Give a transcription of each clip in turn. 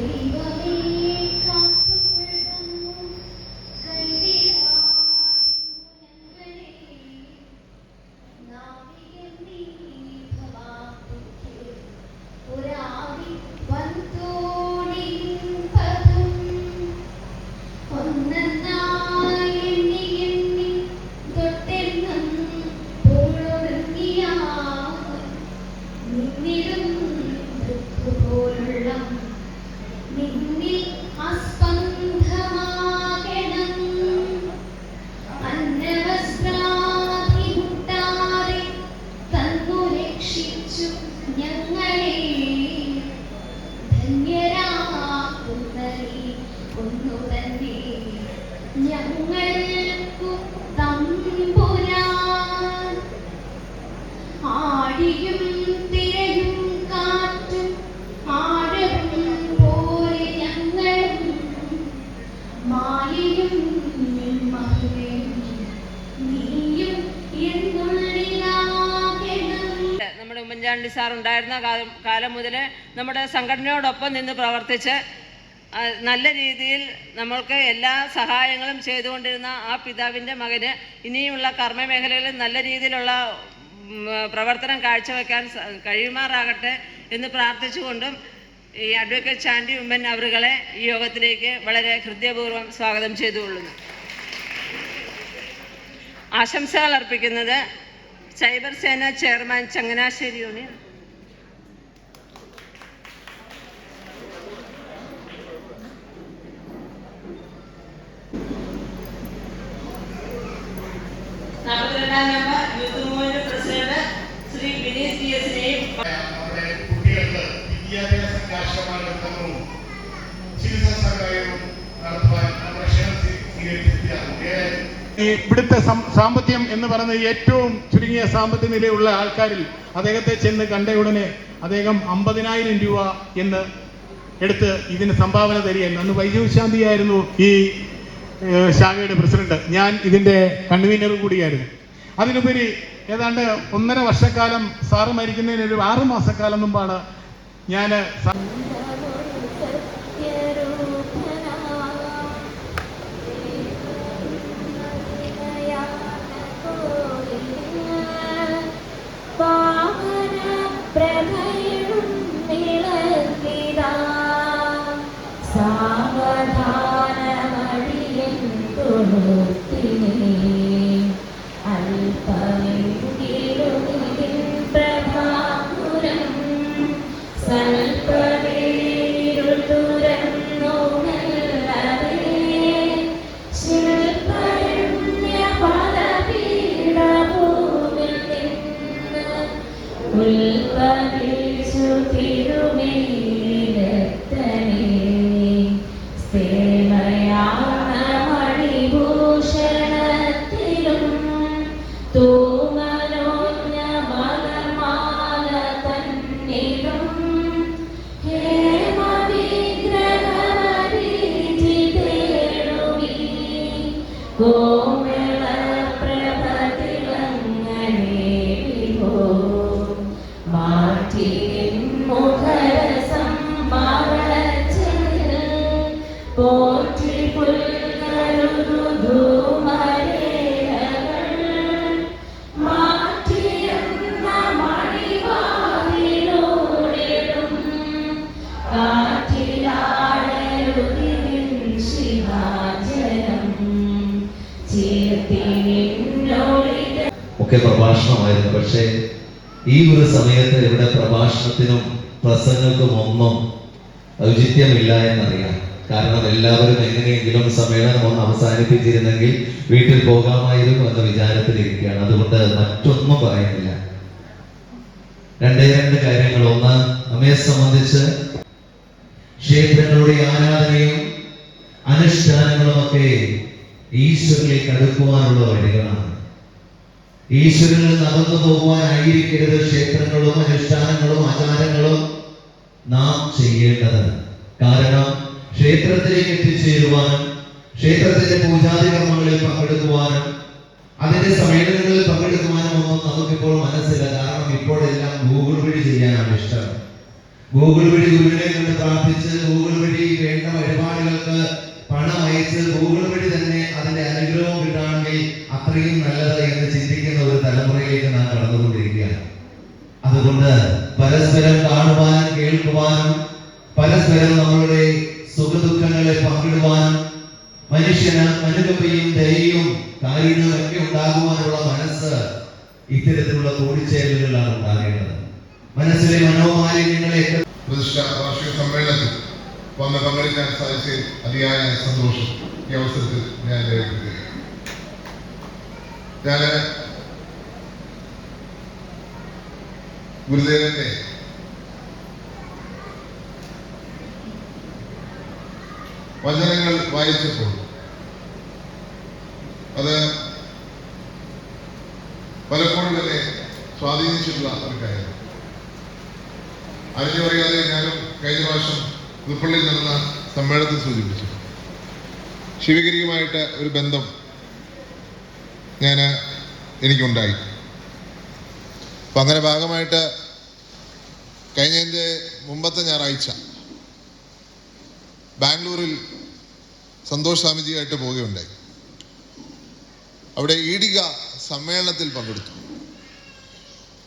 Thank you. Oommen Chandy sir ഉണ്ടായിരുന്ന കാലം മുതൽ നമ്മുടെ സംഘടനയോടൊപ്പം നിന്ന് പ്രവർത്തിച്ച് നല്ല രീതിയിൽ നമ്മൾക്ക് എല്ലാ സഹായങ്ങളും ചെയ്തുകൊണ്ടിരുന്ന ആ പിതാവിന്റെ മകന് ഇനിയുമുള്ള കർമ്മ മേഖലകളിൽ നല്ല രീതിയിലുള്ള പ്രവർത്തനം കാഴ്ചവെക്കാൻ കഴിയുമാറാകട്ടെ എന്ന് പ്രാർത്ഥിച്ചുകൊണ്ടും ഈ അഡ്വക്കേറ്റ് ചാണ്ടി ഉമ്മൻ അവറുകളെ ഈ യോഗത്തിലേക്ക് വളരെ ഹൃദയപൂർവം സ്വാഗതം ചെയ്തുകൊള്ളുന്നു. ആശംസകൾ അർപ്പിക്കുന്നത് cyber Sena chairman Changanassery union. നാൽപ്പത്തിരണ്ടാം നമ്പർ. ഈ ഇവിടുത്തെ സാമ്പത്തികം എന്ന് പറയുന്നത് ഏറ്റവും ചുരുങ്ങിയ സാമ്പത്തിക നിലയുള്ള ആൾക്കാരിൽ അദ്ദേഹത്തെ ചെന്ന് കണ്ട ഉടനെ അദ്ദേഹം അമ്പതിനായിരം രൂപ എന്ന് എടുത്ത് ഇതിന് സംഭാവന തരികയായിരുന്നു. അന്ന് വൈജുശാന്തിയായിരുന്നു ഈ ഏഹ്, ശാഖയുടെ പ്രസിഡന്റ്. ഞാൻ ഇതിന്റെ കൺവീനർ കൂടിയായിരുന്നു. അതിനുപരി ഏതാണ്ട് ഒന്നര വർഷക്കാലം സാറ് മരിക്കുന്നതിന് ഒരു ആറ് മാസക്കാലം മുമ്പാണ് ഞാൻ പ്രഭാപുരം സൽപ്പവേരുൾ ഒക്കെ പ്രഭാഷണമായിരുന്നു. പക്ഷേ ഈ ഒരു സമയത്ത് ഇവിടെ പ്രഭാഷണത്തിനും പ്രസംഗങ്ങൾക്കും ഒന്നും ഔചിത്യമില്ല എന്നറിയാം. കാരണം എല്ലാവരും എങ്ങനെയെങ്കിലും സമ്മേളനം ഒന്ന് അവസാനിപ്പിച്ചിരുന്നെങ്കിൽ വീട്ടിൽ പോകാമായിരുന്നു എന്ന വിചാരത്തിലിരിക്കുകയാണ്. അതുകൊണ്ട് മറ്റൊന്നും പറയുന്നില്ല. രണ്ടേ രണ്ട് കാര്യങ്ങൾ. ഒന്ന് നമ്മെ സംബന്ധിച്ച് ക്ഷേത്രങ്ങളുടെ ആരാധനയും അനുഷ്ഠാനങ്ങളും ഒക്കെ ഈശ്വരനിലേക്ക് അടുക്കുവാനുള്ള വഴികളാണ്. ഈശ്വരനിൽ അകന്നു പോകുവാനായിരിക്കരുത് ക്ഷേത്രങ്ങളും അനുഷ്ഠാനങ്ങളും ആചാരങ്ങളും നാം ചെയ്യേണ്ടത്. കാരണം ക്ഷേത്രത്തിലേക്ക് എത്തിച്ചേരുവാനും ക്ഷേത്രത്തിന്റെ പൂജാതി കർമ്മങ്ങളിൽ പങ്കെടുക്കുവാനും അതിന്റെ സമ്മേളനങ്ങളിൽ പങ്കെടുക്കുവാനും ഒന്നും നമുക്കിപ്പോൾ മനസ്സില്ല. കാരണം ഇപ്പോഴെല്ലാം ഗൂഗിൾ വഴി ചെയ്യാനാണ് ഇഷ്ടം. ഗൂഗിൾ വഴി ഗുരുവിനെ കണ്ട് പ്രാർത്ഥിച്ച് ഗൂഗിൾ വഴി വേണ്ട വഴിപാടുകൾക്ക് പണം അയച്ച് ഗൂഗിൾ വഴി തന്നെ അതിന്റെ അനുഗ്രഹം കിട്ടാണെങ്കിൽ അത്രയും നല്ലത് എന്ന് ചിന്തിക്കുന്ന തലമുറയിലേക്ക് നാം കടന്നുകൊണ്ടിരിക്കുകയാണ്. അതുകൊണ്ട് പരസ്പരം കാണുവാനും കേൾക്കുവാനും പരസ്പരം നമ്മളുടെ സുഖദുഃഖങ്ങളെ പങ്കിടുവാനും മനുഷ്യന് അനുകമ്പയും ദയയും കാരുണ്യവും ഒക്കെ ഉണ്ടാകുവാനുള്ള മനസ്സ് ഇത്തരത്തിലുള്ള കൂടിച്ചേരലുകളാണ് ഉണ്ടാകേണ്ടത്. മനസ്സിലെ മനോമാലിന്യങ്ങളെ അതിയായ സന്തോഷം ഈ അവസരത്തിൽ ഞാൻ രേഖപ്പെടുത്തുകയാണ്. ഞാൻ ഗുരുദേവന്റെ വചനങ്ങൾ വായിച്ചപ്പോൾ അത് പലപ്പോഴും തന്നെ സ്വാധീനിച്ചിട്ടുള്ള ഒരു കാര്യം. അറിഞ്ഞു പറയാതെ ഞാനും കഴിഞ്ഞ പ്രാവശ്യം പുതുപ്പള്ളിയിൽ നടന്ന സമ്മേളനത്തിൽ സൂചിപ്പിച്ചു. ശിവഗിരിയുമായിട്ട് ഒരു ബന്ധം ഞാൻ എനിക്കുണ്ടായി. അപ്പം അങ്ങനെ ഭാഗമായിട്ട് കഴിഞ്ഞതിന്റെ മുമ്പത്തെ ഞായറാഴ്ച ബാംഗ്ലൂരിൽ സന്തോഷ് സ്വാമിജിയായിട്ട് പോവുകയുണ്ടായി. അവിടെ ഈടിക സമ്മേളനത്തിൽ പങ്കെടുത്തു.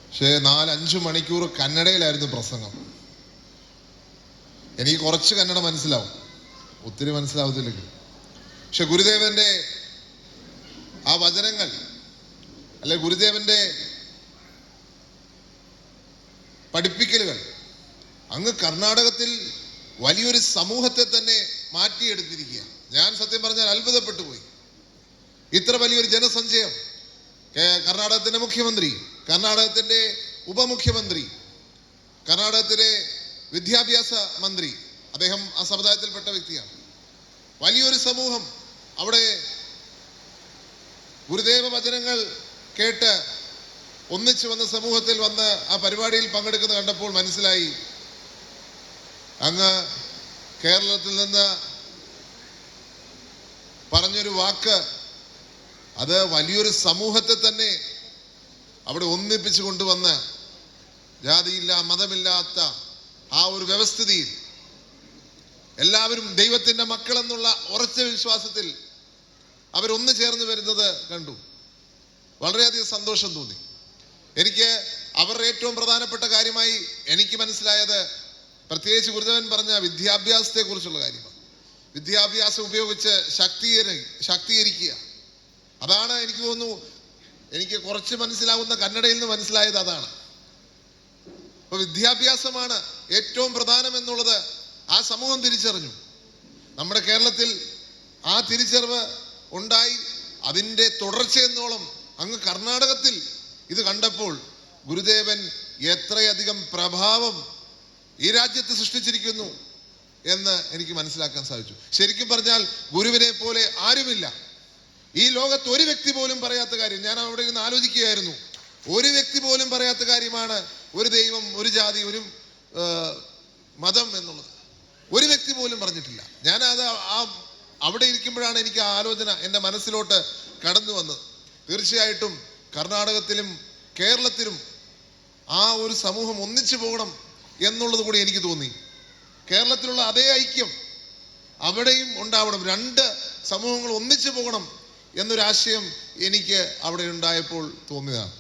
പക്ഷേ നാലഞ്ച് മണിക്കൂർ കന്നഡയിലായിരുന്നു പ്രസംഗം. എനിക്ക് കുറച്ച് കന്നഡ മനസ്സിലാവും. ഒത്തിരി മനസ്സിലാവത്തില്ലെങ്കിൽ പക്ഷെ ഗുരുദേവന്റെ ആ വചനങ്ങൾ അല്ലെ ഗുരുദേവന്റെ പഠിപ്പിക്കലുകൾ. അങ്ങ് കർണാടകത്തിൽ വലിയൊരു സമൂഹത്തെ തന്നെ മാറ്റിയെടുത്തിരിക്കുക ഞാൻ സത്യം പറഞ്ഞാൽ അത്ഭുതപ്പെട്ടു പോയി. ഇത്ര വലിയൊരു ജനസഞ്ചയം. കർണാടകത്തിന്റെ മുഖ്യമന്ത്രി കർണാടകത്തിന്റെ ഉപമുഖ്യമന്ത്രി കർണാടകത്തിലെ വിദ്യാഭ്യാസ മന്ത്രി അദ്ദേഹം ആ സമുദായത്തിൽപ്പെട്ട വ്യക്തിയാണ്. വലിയൊരു സമൂഹം. അവിടെ ഗുരുദേവ വചനങ്ങൾ കേട്ട് ഒന്നിച്ചു വന്ന സമൂഹത്തിൽ വന്ന് ആ പരിപാടിയിൽ പങ്കെടുക്കുന്നത് കണ്ടപ്പോൾ മനസ്സിലായി. അങ്ങ് കേരളത്തിൽ നിന്ന് പറഞ്ഞൊരു വാക്ക് അത് വലിയൊരു സമൂഹത്തെ തന്നെ അവിടെ ഒന്നിപ്പിച്ച് കൊണ്ടുവന്ന് ജാതിയില്ല മതമില്ലാത്ത ആ ഒരു വ്യവസ്ഥിതിയിൽ എല്ലാവരും ദൈവത്തിന്റെ മക്കളെന്നുള്ള ഉറച്ച വിശ്വാസത്തിൽ അവരൊന്നു ചേർന്ന് വരുന്നത് കണ്ടു. വളരെയധികം സന്തോഷം തോന്നി. എനിക്ക് അവരുടെ ഏറ്റവും പ്രധാനപ്പെട്ട കാര്യമായി എനിക്ക് മനസ്സിലായത് പ്രത്യേകിച്ച് ഗുരുദേവൻ പറഞ്ഞ വിദ്യാഭ്യാസത്തെ കുറിച്ചുള്ള കാര്യമാണ്. വിദ്യാഭ്യാസം ഉപയോഗിച്ച് ശക്തീകരി ശക്തീകരിക്കുക. അതാണ് എനിക്ക് തോന്നുന്നു എനിക്ക് കുറച്ച് മനസ്സിലാവുന്ന കന്നഡയിൽ നിന്ന് മനസ്സിലായത് അതാണ്. അപ്പൊ വിദ്യാഭ്യാസമാണ് ഏറ്റവും പ്രധാനം എന്നുള്ളത് ആ സമൂഹം തിരിച്ചറിഞ്ഞു. നമ്മുടെ കേരളത്തിൽ ആ തിരിച്ചറിവ് ഉണ്ടായി. അതിന്റെ തുടർച്ചയെന്നോളം അങ്ങ് കർണാടകത്തിൽ ഇത് കണ്ടപ്പോൾ ഗുരുദേവൻ എത്രയധികം പ്രഭാവം ഈ രാജ്യത്ത് സൃഷ്ടിച്ചിരിക്കുന്നു എന്ന് എനിക്ക് മനസ്സിലാക്കാൻ സാധിച്ചു. ശരിക്കും പറഞ്ഞാൽ ഗുരുവിനെ പോലെ ആരുമില്ല. ഈ ലോകത്ത് ഒരു വ്യക്തി പോലും പറയാത്ത കാര്യം ഞാൻ അവിടെ ഇരുന്ന് ആലോചിക്കുകയായിരുന്നു. ഒരു വ്യക്തി പോലും പറയാത്ത കാര്യമാണ് ഒരു ദൈവം ഒരു ജാതി ഒരു മതം എന്നുള്ളത്. ഒരു വ്യക്തി പോലും പറഞ്ഞിട്ടില്ല. ഞാൻ അത് ആ അവിടെ ഇരിക്കുമ്പോഴാണ് എനിക്ക് ആ ആലോചന എന്റെ മനസ്സിലോട്ട് കടന്നു വന്നത് തീർച്ചയായിട്ടും കർണാടകത്തിലും കേരളത്തിലും ആ ഒരു സമൂഹം ഒന്നിച്ചു പോകണം എന്നുള്ളത് കൂടി എനിക്ക് തോന്നി. കേരളത്തിലുള്ള അതേ ഐക്യം അവിടെയും ഉണ്ടാവണം. രണ്ട് സമൂഹങ്ങൾ ഒന്നിച്ചു പോകണം എന്നൊരാശയം എനിക്ക് അവിടെ ഉണ്ടായപ്പോൾ തോന്നിയതാണ്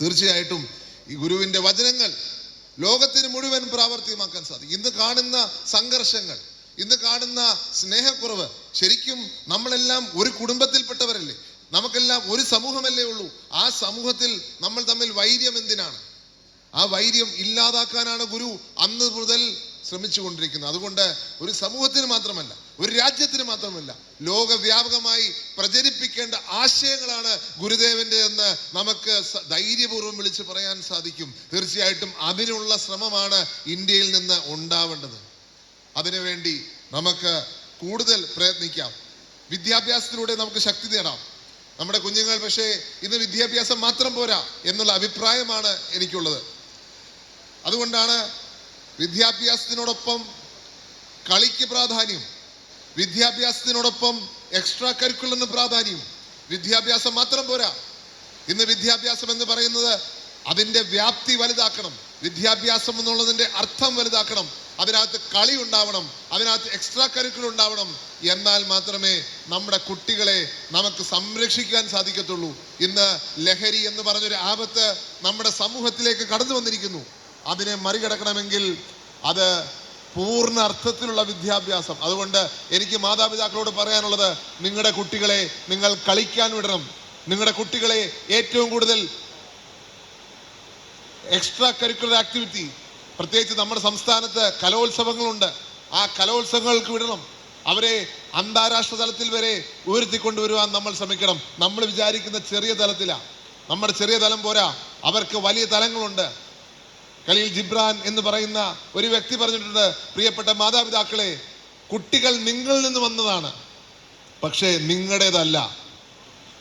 തീർച്ചയായിട്ടും ഈ ഗുരുവിന്റെ വചനങ്ങൾ ലോകത്തിന് മുഴുവൻ പ്രാവർത്തികമാക്കാൻ സാധിക്കും. ഇന്ന് കാണുന്ന സംഘർഷങ്ങൾ ഇന്ന് കാണുന്ന സ്നേഹക്കുറവ് ശരിക്കും നമ്മളെല്ലാം ഒരു കുടുംബത്തിൽപ്പെട്ടവരല്ലേ? നമുക്കെല്ലാം ഒരു സമൂഹമല്ലേ ഉള്ളൂ. ആ സമൂഹത്തിൽ നമ്മൾ തമ്മിൽ വൈര്യം എന്തിനാണ്? ആ വൈര്യം ഇല്ലാതാക്കാനാണ് ഗുരു അന്ന് മുതൽ ശ്രമിച്ചു കൊണ്ടിരിക്കുന്നത് അതുകൊണ്ട് ഒരു സമൂഹത്തിന് മാത്രമല്ല ഒരു രാജ്യത്തിന് മാത്രമല്ല ലോകവ്യാപകമായി പ്രചരിപ്പിക്കേണ്ട ആശയങ്ങളാണ് ഗുരുദേവന്റെ എന്ന് നമുക്ക് ധൈര്യപൂർവം വിളിച്ച് പറയാൻ സാധിക്കും. തീർച്ചയായിട്ടും അതിനുള്ള ശ്രമമാണ് ഇന്ത്യയിൽ നിന്ന് ഉണ്ടാവേണ്ടത്. അതിനുവേണ്ടി നമുക്ക് കൂടുതൽ പ്രയത്നിക്കാം. വിദ്യാഭ്യാസത്തിലൂടെ നമുക്ക് ശക്തി നേടാം. നമ്മുടെ കുഞ്ഞുങ്ങൾ പക്ഷേ ഇന്ന് വിദ്യാഭ്യാസം മാത്രം പോരാ എന്നുള്ള അഭിപ്രായമാണ് എനിക്കുള്ളത്. അതുകൊണ്ടാണ് വിദ്യാഭ്യാസത്തിനോടൊപ്പം കളിക്ക് പ്രാധാന്യം വിദ്യാഭ്യാസത്തിനോടൊപ്പം എക്സ്ട്രാ കരിക്കുലറിന് പ്രാധാന്യം വിദ്യാഭ്യാസം മാത്രം പോരാ. ഇന്ന് വിദ്യാഭ്യാസം എന്ന് പറയുന്നത് അതിന്റെ വ്യാപ്തി വലുതാക്കണം വിദ്യാഭ്യാസം എന്നുള്ളതിന്റെ അർത്ഥം വലുതാക്കണം അതിനകത്ത് കളി ഉണ്ടാവണം അതിനകത്ത് എക്സ്ട്രാ കരിക്കുലർ ഉണ്ടാവണം. എന്നാൽ മാത്രമേ നമ്മുടെ കുട്ടികളെ നമുക്ക് സംരക്ഷിക്കാൻ സാധിക്കത്തുള്ളൂ. ഇന്ന് ലഹരി എന്ന് പറഞ്ഞൊരു ആപത്ത് നമ്മുടെ സമൂഹത്തിലേക്ക് കടന്നു വന്നിരിക്കുന്നു. അതിനെ മറികടക്കണമെങ്കിൽ അത് പൂർണ അർത്ഥത്തിലുള്ള വിദ്യാഭ്യാസം. അതുകൊണ്ട് എനിക്ക് മാതാപിതാക്കളോട് പറയാനുള്ളത് നിങ്ങളുടെ കുട്ടികളെ നിങ്ങൾ കളിക്കാൻ വിടണം. നിങ്ങളുടെ കുട്ടികളെ ഏറ്റവും കൂടുതൽ എക്സ്ട്രാ കരിക്കുലർ ആക്ടിവിറ്റി പ്രത്യേകിച്ച് നമ്മുടെ സംസ്ഥാനത്ത് കലോത്സവങ്ങളുണ്ട്. ആ കലോത്സവങ്ങൾക്ക് വിടണം. അവരെ അന്താരാഷ്ട്ര തലത്തിൽ വരെ ഉയർത്തിക്കൊണ്ടുവരുവാൻ നമ്മൾ ശ്രമിക്കണം. നമ്മൾ വിചാരിക്കുന്ന ചെറിയ തലത്തിലാണ് നമ്മുടെ ചെറിയ തലം പോരാ. അവർക്ക് വലിയ തലങ്ങളുണ്ട്. ഖലീൽ ജിബ്രാൻ എന്ന് പറയുന്ന ഒരു വ്യക്തി പറഞ്ഞിട്ടുണ്ട്. പ്രിയപ്പെട്ട മാതാപിതാക്കളെ കുട്ടികൾ നിങ്ങളിൽ നിന്ന് വന്നതാണ്. പക്ഷേ നിങ്ങളുടേതല്ല.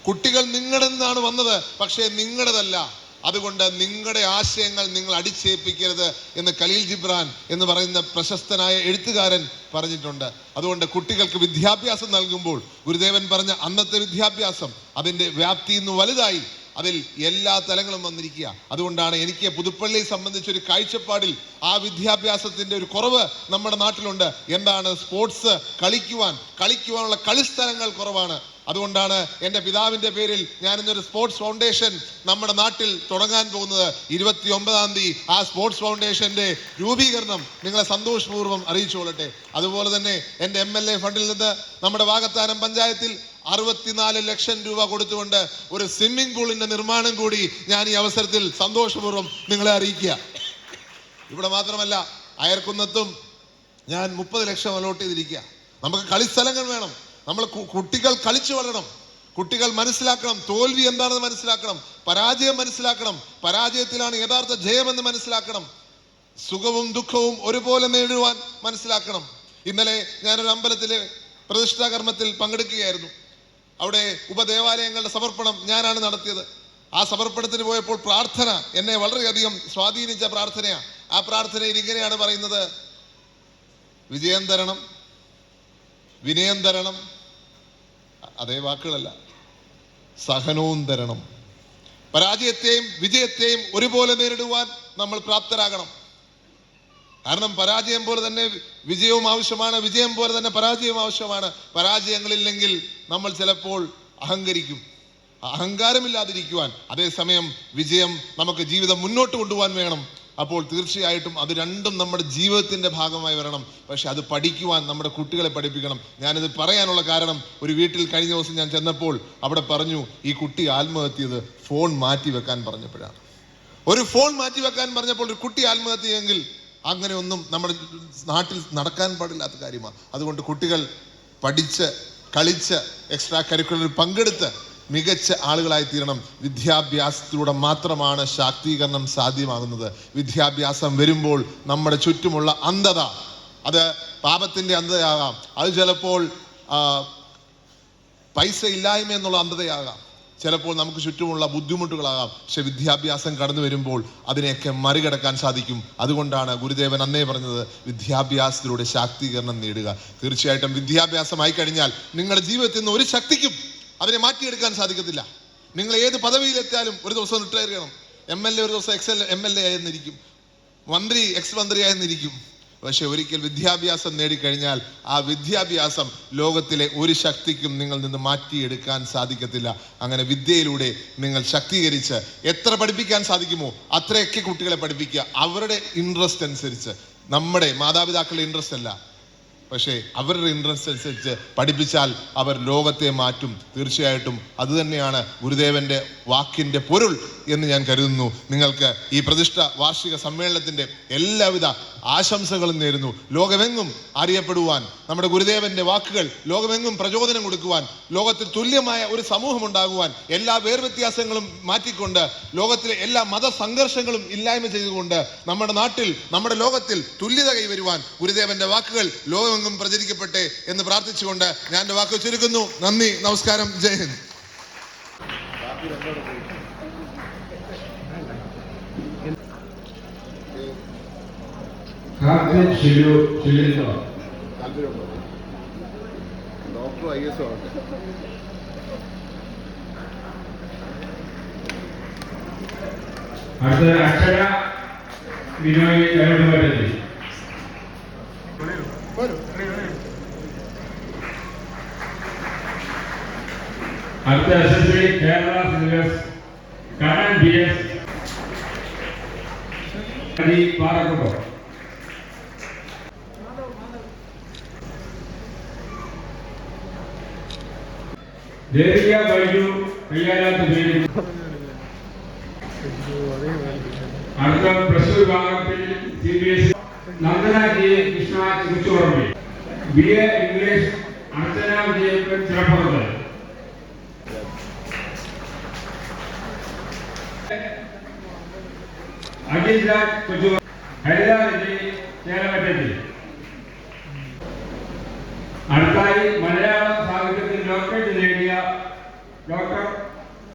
കുട്ടികൾ നിങ്ങളുടെ നിന്നാണ് വന്നത്. പക്ഷേ നിങ്ങളുടേതല്ല. അതുകൊണ്ട് നിങ്ങളുടെ ആശയങ്ങൾ നിങ്ങൾ അടിച്ചേൽപ്പിക്കരുത് എന്ന് കലീൽ ജിബ്രാൻ എന്ന് പറയുന്ന പ്രശസ്തനായ എഴുത്തുകാരൻ പറഞ്ഞിട്ടുണ്ട്. അതുകൊണ്ട് കുട്ടികൾക്ക് വിദ്യാഭ്യാസം നൽകുമ്പോൾ ഗുരുദേവൻ പറഞ്ഞ അന്നത്തെ വിദ്യാഭ്യാസം അതിന്റെ വ്യാപ്തി ഇന്ന് വലുതായി അതിൽ എല്ലാ തലങ്ങളും വന്നിരിക്കുക. അതുകൊണ്ടാണ് എനിക്ക് പുതുപ്പള്ളിയെ സംബന്ധിച്ച ഒരു കാഴ്ചപ്പാടിൽ ആ വിദ്യാഭ്യാസത്തിന്റെ ഒരു കുറവ് നമ്മുടെ നാട്ടിലുണ്ട്. എന്താണ്? സ്പോർട്സ് കളിക്കുവാൻ കളിക്കുവാനുള്ള കളിസ്ഥലങ്ങൾ കുറവാണ്. അതുകൊണ്ടാണ് എന്റെ പിതാവിന്റെ പേരിൽ ഞാൻ ഇന്നൊരു സ്പോർട്സ് ഫൗണ്ടേഷൻ നമ്മുടെ നാട്ടിൽ തുടങ്ങാൻ പോകുന്നത്. ഇരുപത്തി ഒമ്പതാം തീയതി ആ സ്പോർട്സ് ഫൗണ്ടേഷന്റെ രൂപീകരണം നിങ്ങളെ സന്തോഷപൂർവം അറിയിച്ചുകൊള്ളട്ടെ. അതുപോലെ തന്നെ എന്റെ എം എൽ എ ഫണ്ടിൽ നിന്ന് നമ്മുടെ വാകത്താനം പഞ്ചായത്തിൽ അറുപത്തിനാല് ലക്ഷം രൂപ കൊടുത്തുകൊണ്ട് ഒരു സ്വിമ്മിംഗ് പൂളിന്റെ നിർമ്മാണം കൂടി ഞാൻ ഈ അവസരത്തിൽ സന്തോഷപൂർവം നിങ്ങളെ അറിയിക്കുക. ഇവിടെ മാത്രമല്ല അയർക്കുന്നത്തും ഞാൻ മുപ്പത് ലക്ഷം അലോട്ട് ചെയ്തിരിക്കുക. നമുക്ക് കളിസ്ഥലങ്ങൾ വേണം. നമ്മൾ കുട്ടികൾ കളിച്ചു വളരണം. കുട്ടികൾ മനസ്സിലാക്കണം. തോൽവി എന്താണെന്ന് മനസ്സിലാക്കണം. പരാജയം മനസ്സിലാക്കണം. പരാജയത്തിലാണ് യഥാർത്ഥ ജയമെന്ന് മനസ്സിലാക്കണം. സുഖവും ദുഃഖവും ഒരുപോലെ നേടുവാൻ മനസ്സിലാക്കണം. ഇന്നലെ ഞാനൊരു അമ്പലത്തിലെ പ്രതിഷ്ഠാ കർമ്മത്തിൽ പങ്കെടുക്കുകയായിരുന്നു. അവിടെ ഉപദേവാലയങ്ങളുടെ സമർപ്പണം ഞാനാണ് നടത്തിയത്. ആ സമർപ്പണത്തിന് പോയപ്പോൾ പ്രാർത്ഥന എന്നെ വളരെയധികം സ്വാധീനിച്ച പ്രാർത്ഥനയാണ്. ആ പ്രാർത്ഥനയിൽ ഇങ്ങനെയാണ് പറയുന്നത്. വിജയം തരണം. വിനയം തരണം. അതേ വാക്കുകളല്ല. സഹനവും തരണം. പരാജയത്തെയും വിജയത്തെയും ഒരുപോലെ നേരിടുവാൻ നമ്മൾ പ്രാപ്തരാകണം. കാരണം പരാജയം പോലെ തന്നെ വിജയവും ആവശ്യമാണ് വിജയം പോലെ തന്നെ പരാജയവും ആവശ്യമാണ്. പരാജയങ്ങളില്ലെങ്കിൽ നമ്മൾ ചിലപ്പോൾ അഹങ്കരിക്കും. അഹങ്കാരമില്ലാതിരിക്കുവാൻ അതേസമയം വിജയം നമുക്ക് ജീവിതം മുന്നോട്ട് കൊണ്ടുപോകാൻ വേണം. അപ്പോൾ തീർച്ചയായിട്ടും അത് രണ്ടും നമ്മുടെ ജീവിതത്തിന്റെ ഭാഗമായി വരണം. പക്ഷെ അത് പഠിക്കുവാൻ നമ്മുടെ കുട്ടികളെ പഠിപ്പിക്കണം. ഞാനിത് പറയാനുള്ള കാരണം ഒരു വീട്ടിൽ കഴിഞ്ഞ ദിവസം ഞാൻ ചെന്നപ്പോൾ അവിടെ പറഞ്ഞു ഈ കുട്ടി ആത്മഹത്യ ചെയ്ത് ഫോൺ മാറ്റി വെക്കാൻ പറഞ്ഞപ്പോഴാണ്. ഒരു ഫോൺ മാറ്റി വെക്കാൻ പറഞ്ഞപ്പോൾ ഒരു കുട്ടി ആത്മഹത്യയെങ്കിൽ അങ്ങനെ ഒന്നും നമ്മുടെ നാട്ടിൽ നടക്കാൻ പാടില്ലാത്ത കാര്യമാണ്. അതുകൊണ്ട് കുട്ടികൾ പഠിച്ച് കളിച്ച് എക്സ്ട്രാ കരിക്കുലറിൽ പങ്കെടുത്ത് മികച്ച ആളുകളായി തീരണം വിദ്യാഭ്യാസത്തിലൂടെ മാത്രമാണ് ശാക്തീകരണം സാധ്യമാകുന്നത്. വിദ്യാഭ്യാസം വരുമ്പോൾ നമ്മുടെ ചുറ്റുമുള്ള അന്ധത അത് പാപത്തിന്റെ അന്ധതയാകാം. അത് ചിലപ്പോൾ പൈസ ഇല്ലായ്മ എന്നുള്ള അന്ധതയാകാം. ചിലപ്പോൾ നമുക്ക് ചുറ്റുമുള്ള ബുദ്ധിമുട്ടുകളാകാം. പക്ഷെ വിദ്യാഭ്യാസം കടന്നു വരുമ്പോൾ അതിനെയൊക്കെ മറികടക്കാൻ സാധിക്കും. അതുകൊണ്ടാണ് ഗുരുദേവൻ അന്നേ പറഞ്ഞത് വിദ്യാഭ്യാസത്തിലൂടെ ശാക്തീകരണം നേടുക. തീർച്ചയായിട്ടും വിദ്യാഭ്യാസമായി കഴിഞ്ഞാൽ നിങ്ങളുടെ ജീവിതത്തിൽ നിന്ന് ഒരു ശക്തിക്കും അതിനെ മാറ്റിയെടുക്കാൻ സാധിക്കത്തില്ല. നിങ്ങൾ ഏത് പദവിയിലെത്തിയാലും ഒരു ദിവസം റിട്ടയർ ചെയ്യണം. എം എൽ എ ഒരു ദിവസം ex L M L A ആയിരുന്നിരിക്കും. മന്ത്രി എക്സ് മന്ത്രി ആയിരുന്നിരിക്കും. പക്ഷെ ഒരിക്കൽ വിദ്യാഭ്യാസം നേടിക്കഴിഞ്ഞാൽ ആ വിദ്യാഭ്യാസം ലോകത്തിലെ ഒരു ശക്തിക്കും നിങ്ങൾ നിന്ന് മാറ്റിയെടുക്കാൻ സാധിക്കത്തില്ല. അങ്ങനെ വിദ്യയിലൂടെ നിങ്ങൾ ശക്തീകരിച്ച് എത്ര പഠിപ്പിക്കാൻ സാധിക്കുമോ അത്രയൊക്കെ കുട്ടികളെ പഠിപ്പിക്കുക. അവരുടെ ഇൻട്രസ്റ്റ് അനുസരിച്ച്. നമ്മുടെ മാതാപിതാക്കളുടെ ഇൻട്രസ്റ്റ് അല്ല. പക്ഷേ അവരുടെ ഇൻട്രസ്റ്റ് അനുസരിച്ച് പഠിപ്പിച്ചാൽ അവർ ലോകത്തെ മാറ്റും. തീർച്ചയായിട്ടും അതുതന്നെയാണ് ഗുരുദേവന്റെ വാക്കിന്റെ പൊരുൾ എന്ന് ഞാൻ കരുതുന്നു. നിങ്ങൾക്ക് ഈ പ്രതിഷ്ഠ വാർഷിക സമ്മേളനത്തിന്റെ എല്ലാവിധ ആശംസകളും നേരുന്നു. ലോകമെങ്ങും അറിയപ്പെടുവാൻ നമ്മുടെ ഗുരുദേവന്റെ വാക്കുകൾ ലോകമെങ്ങും പ്രചോദനം കൊടുക്കുവാൻ ലോകത്തിൽ തുല്യമായ ഒരു സമൂഹം ഉണ്ടാകുവാൻ എല്ലാ വേർവ്യത്യാസങ്ങളും മാറ്റിക്കൊണ്ട് ലോകത്തിലെ എല്ലാ മതസംഘർഷങ്ങളും ഇല്ലായ്മ ചെയ്തുകൊണ്ട് നമ്മുടെ നാട്ടിൽ നമ്മുടെ ലോകത്തിൽ തുല്യത കൈവരുവാൻ ഗുരുദേവന്റെ വാക്കുകൾ ലോകമെങ്ങും പ്രചരിക്കട്ടെ എന്ന് പ്രാർത്ഥിച്ചുകൊണ്ട് ഞാൻ എന്റെ വാക്ക് ചുരുക്കുന്നു. നന്ദി നമസ്കാരം Jai Hind. Doctor I S ആവട്ടെ അടുത്ത അക്ഷര വിനോയ് കരടുപറ്റി അടുത്ത S S C Kerala syllabus Kannan B S പാറക്കുണ്ടോ Devika Baiju കയ്യാലാത്ത പേര് അടുത്ത പ്ലസ് ടു വിഭാഗത്തിൽ C B S Nandana G Krishna ചികിത്സോർമ്മ B A English Archana Vijayappan ചിറപ്പുറത്ത് నటించిన కొంచెం హైదరాబాద్ చేరబెట్టింది అడతాయి